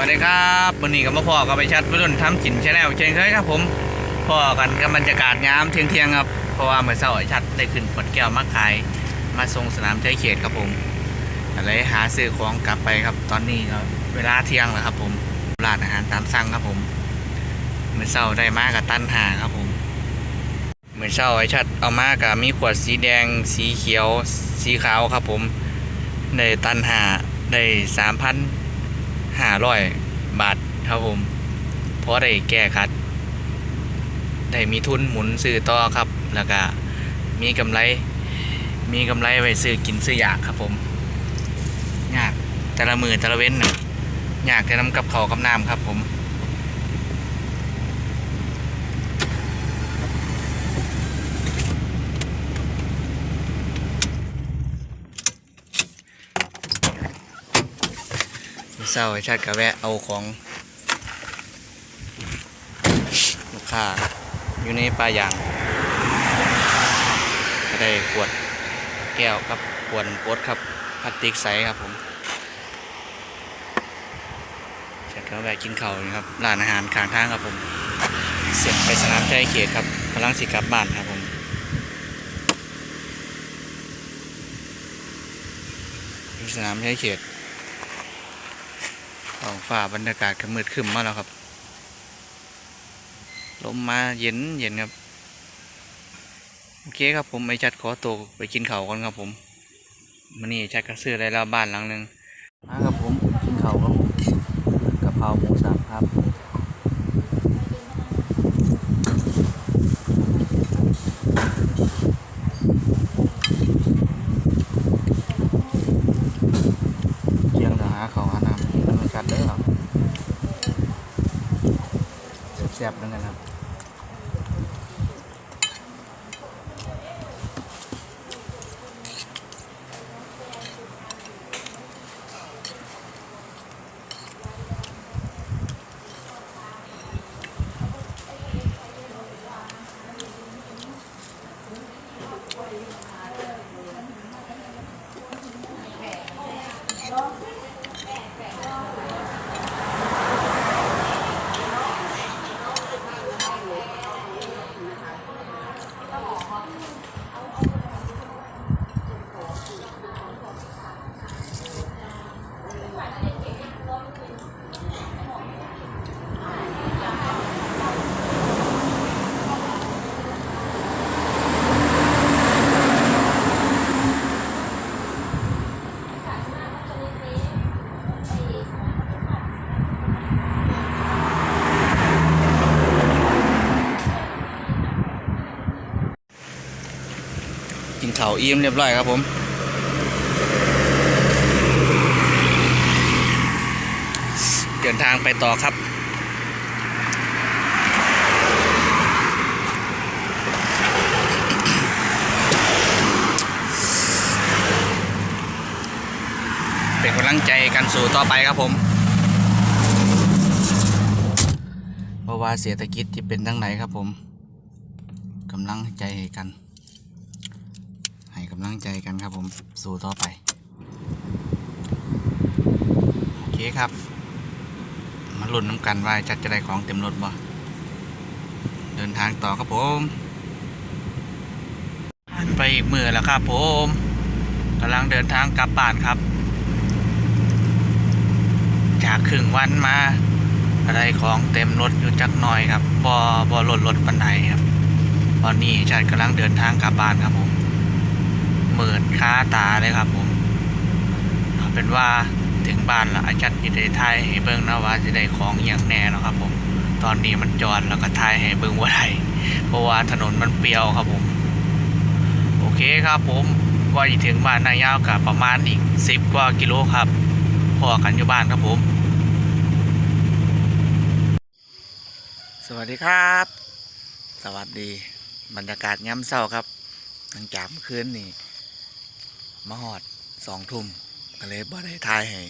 วัสดีครับวันนี้กับมาพ่อกับไปชัดวัยรุ่นทำกินชาแนลเช่นเคยครับผมพ่อกันกับบรรยากาศงามเที่ยงเที่ยงครับเพราะว่าเมื่อเช้าะชัดได้ขึ้นขวดแก้วมาขายมาส่งสนามชัยเขตครับผมก็เลยหาซื้อของกลับไปครับ ตอนนี้ก็เวลาเที่ยงแล้วครับ ผมร้านอาหารตามสั่งครับผมเมื่อเช้าได้มากับตั้นหาครับผมเมื่อเช้าไอ้ชัดเอามากับมีขวดสีแดง สีเขียว สีขาวครับผมได้ตันหาได้สามพัน ห้าร้อยบาทครับผมเพราะได้แก้คัด ได้มีทุนหมุนซื้อต่อครับ แล้วก็มีกำไร มีกำไรไว้ซื้อกินซื้ออยากครับผมยากแต่ละมือแต่ละเว้นนะยากแต่น้ำกับเขากับน้ำครับผม เศร้าไอ้ชาติกะแวะเอาของ ลูกค้าอยู่ในปลายางก็ได้ขวดแก้วครับขวดโป๊ดครับพลาสติกใสครับผมชาติกะแวะกินข้าวนี่ครับร้านอาหารข้างทางครับผม เสร็จไปสนามใจเขตครับกำลังสิกลับบ้านครับผมสนามใจเขต ท้องฟ้าบรรยากาศก็มืดครึ้มมาแล้วครับ ลมมาเย็นเย็นครับ โอเคครับผมไอจัดขอตัวไปกินข้าวก่อนครับผมมันนี่จัดก็ซื้อได้แล้วบ้านหลังหนึ่งมาครับผมกินข้าวครับผมกะเพราหมูสับครับ เที่ยงจะหาเขาวหาน้ำกินด้วยกันเด้อครับแซ่บๆด้วยกันครับ กินข้าวอิ่มเรียบร้อยครับผมเดินทางไปต่อครับเป็นกำลังใจกันสู่ต่อไปครับผมเพราะว่าเศรษฐกิจที่เป็นทั้งไหนครับผมกำลังใจกัน ให้กำลังใจกันครับผมสู่ต่อไป โอเคครับมาลุ้นน้ำกันว่าจัดจะได้ของเต็มรถบ่เดินทางต่อครับผมไปอีกมือแล้วครับผมกำลังเดินทางกลับบ้านครับ จากครึ่งวันมาอะไรของเต็มรถอยู่จักหน่อยครับบอบอรถรถปันไหนครับ ตอนนี้จัดกำลังเดินทางกลับบ้านครับผม เหมือนค้าตาเลยครับผมเอาเป็นว่าถึงบ้านแล้วอาจารย์จะได้ทายให้เบิ่งนะว่าจะได้ของอย่างแน่เนาะครับ ผม ตอนนี้มันจอดแล้วก็ทายให้เบิ่งว่าไรเพราะว่าถนนมันเปรียวครับผม โอเคครับผมก็จะถึงบ้านนายาวกับประมาณอีกสิบกว่ากิโลครับพอกันอยู่บ้านครับผม สวัสดีครับ สวัสดี บรรยากาศย้ำเศร้าครับ หลังจากเมื่อคืนนี่ มาหอดสองทุ่มก็เลยบ่ได้ทายให้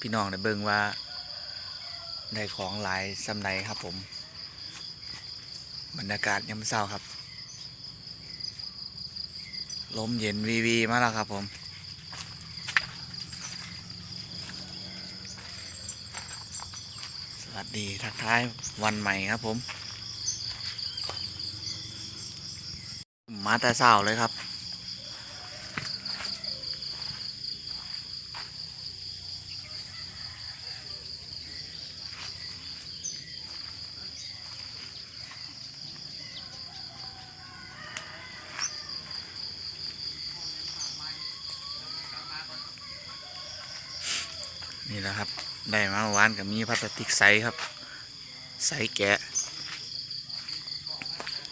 พี่น้องได้เบิ่งว่าได้ของหลายสำไรครับผม บรรยากาศย้ำเศร้าครับ ลมเย็นวีวีมาแล้วครับผมวัสดีทักทายวันใหม่ครับผม มาแต่เช้าเลยครับ นี่แหละครับ ได้มาวานกับมีพลาสติกใสครับใสแกะ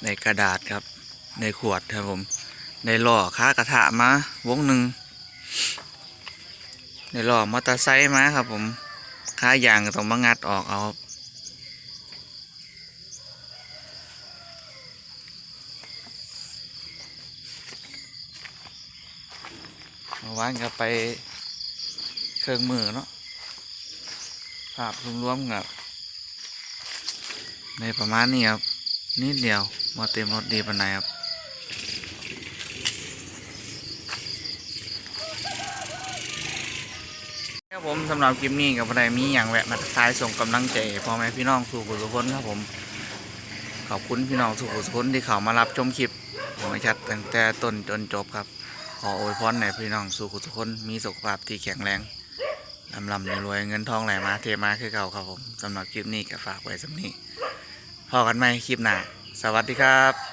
ในกระดาษครับ ในขวดครับผม ในหล่อค้ากระทะมาวงหนึ่งในหล่อมอเตอร์ไซค์มาครับ ผมค้ายางต้องมางัดออกเอาวานก็ไปเครื่องมือเนาะ ภาพรวมๆกับในประมาณนี้ครับ นิดเดียวมาเต็มรถดีปานไหนครับครับผมสำหรับคลิปนี้กับอะไรมีอย่างแวะมาทักทายส่งกำลังใจพ่อแม่พี่น้องสู่กุศลคนครับผมขอบคุณพี่น้องสู่กุศลคนที่เขามารับชมคลิปผมให้ชัดตั้งแต่ต้นจนจบครับ ขออวยพรในพี่น้องสู่กุศลคนมีสุขภาพที่แข็งแรง ลำลำรวยเงินทองไหลมาเทมาคือเก่าครับผมสำหรับคลิปนี้ก็ฝากไว้สำนี้พอกันไหมคลิปหน้าสวัสดีครับ